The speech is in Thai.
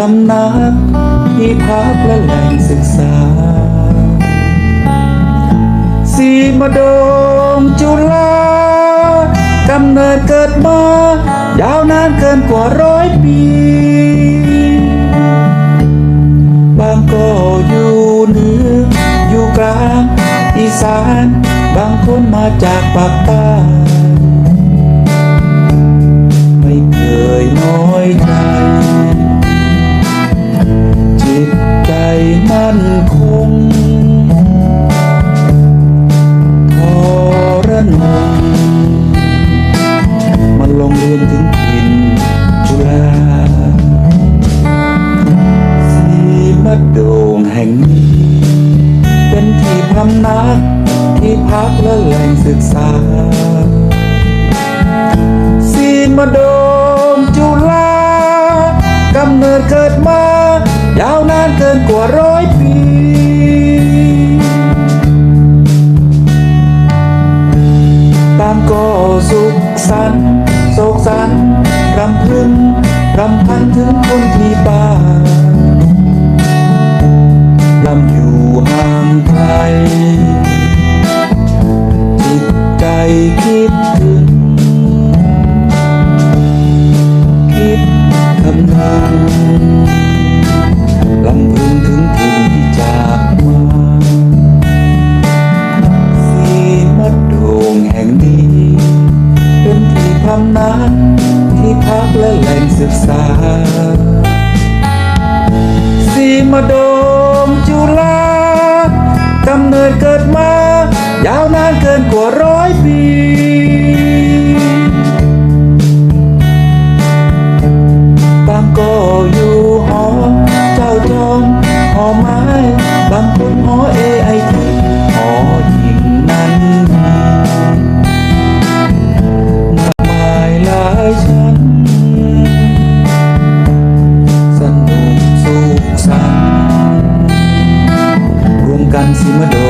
ที่พักและแหล่งศึกษา สีมาโดงจุฬากำเนิดเกิดมายาวนานเกินกว่าร้อยปีบางก็อยู่เหนืออยู่กลางอีสาน บางคนมาจากปากใต้ มั่นคงทรนงมันลงเรียนถึงถิ่นจุฬาสีมัดโด่งแห่งนี้ เป็นที่พำนักที่พักและแหล่งศึกษาสีมาโดมจุฬากำเนิดเกิดมาานเกินกว่าร้อยปีบางก็สุขสันต์โศกสันต์รำพึงรำพันถึงคนที่บ้าำนักที่พักและแหล่งศึกษา Sansi Medo.